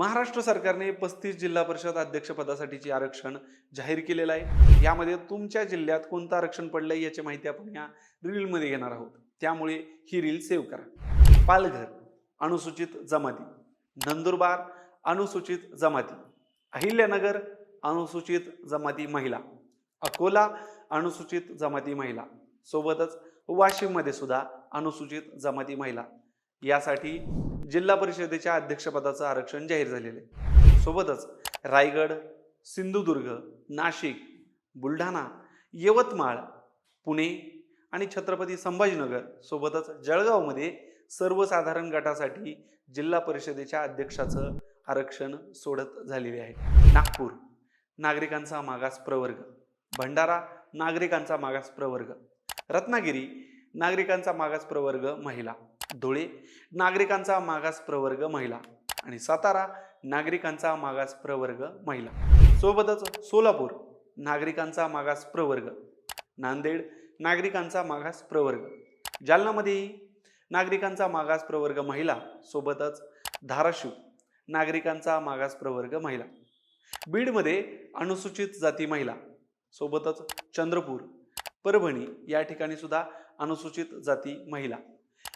महाराष्ट्र सरकारने पस्तीस जिल्हा परिषद अध्यक्षपदासाठीचे आरक्षण जाहीर केलेलं आहे. यामध्ये तुमच्या जिल्ह्यात कोणतं आरक्षण पडलंय याची माहिती आपण या रीलमध्ये घेणार आहोत. त्यामुळे ही रील सेव्ह करा. पालघर अनुसूचित जमाती. नंदुरबार अनुसूचित जमाती. अहिल्यानगर अनुसूचित जमाती महिला. अकोला अनुसूचित जमाती महिला. सोबतच वाशिममध्ये सुद्धा अनुसूचित जमाती महिला. यासाठी जिल्हा परिषदेच्या अध्यक्षपदाचं आरक्षण जाहीर झालेलं आहे. सोबतच रायगड सिंधुदुर्ग नाशिक बुलढाणा यवतमाळ पुणे आणि छत्रपती संभाजीनगर सोबतच जळगावमध्ये सर्वसाधारण गटासाठी जिल्हा परिषदेच्या अध्यक्षाचं आरक्षण सोडत झालेले आहे. नागपूर नागरिकांचा मागास प्रवर्ग. भंडारा नागरिकांचा मागास प्रवर्ग. रत्नागिरी नागरिकांचा मागास प्रवर्ग महिला. धुळे नागरिकांचा मागास प्रवर्ग महिला आणि सातारा नागरिकांचा मागास प्रवर्ग महिला. सोबतच सोलापूर नागरिकांचा मागास प्रवर्ग. नांदेड नागरिकांचा मागास प्रवर्ग. जालनामध्येही नागरिकांचा मागास प्रवर्ग महिला सोबतच धाराशिव नागरिकांचा मागास प्रवर्ग महिला. बीडमध्ये अनुसूचित जाती महिला सोबतच चंद्रपूर परभणी या ठिकाणी सुद्धा अनुसूचित जाती महिला.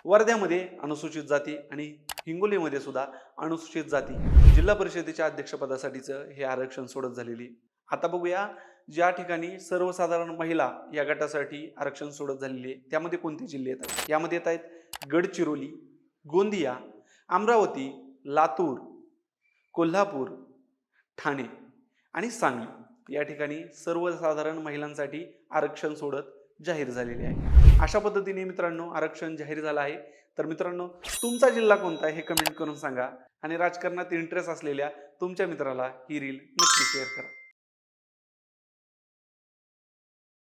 वर्ध्यामध्ये अनुसूचित जाती आणि हिंगोलीमध्ये सुद्धा अनुसूचित जाती. जिल्हा परिषदेच्या अध्यक्षपदासाठीचं हे आरक्षण सोडत झालेली. आता बघूया ज्या ठिकाणी सर्वसाधारण महिला या गटासाठी आरक्षण सोडत झालेली आहे त्यामध्ये कोणते जिल्हे येतात? यामध्ये येत आहेत गडचिरोली गोंदिया अमरावती लातूर कोल्हापूर ठाणे आणि सांगली. या ठिकाणी सर्वसाधारण महिलांसाठी आरक्षण सोडत जाहीर झालेली आहे. अशा पद्धतीने मित्रांनो आरक्षण जाहीर झालं आहे. तर मित्रांनो तुमचा जिल्हा कोणता आहे हे कमेंट करून सांगा. आणि राजकारणात इंटरेस्ट असलेल्या तुमच्या मित्राला ही रील नक्की शेअर करा.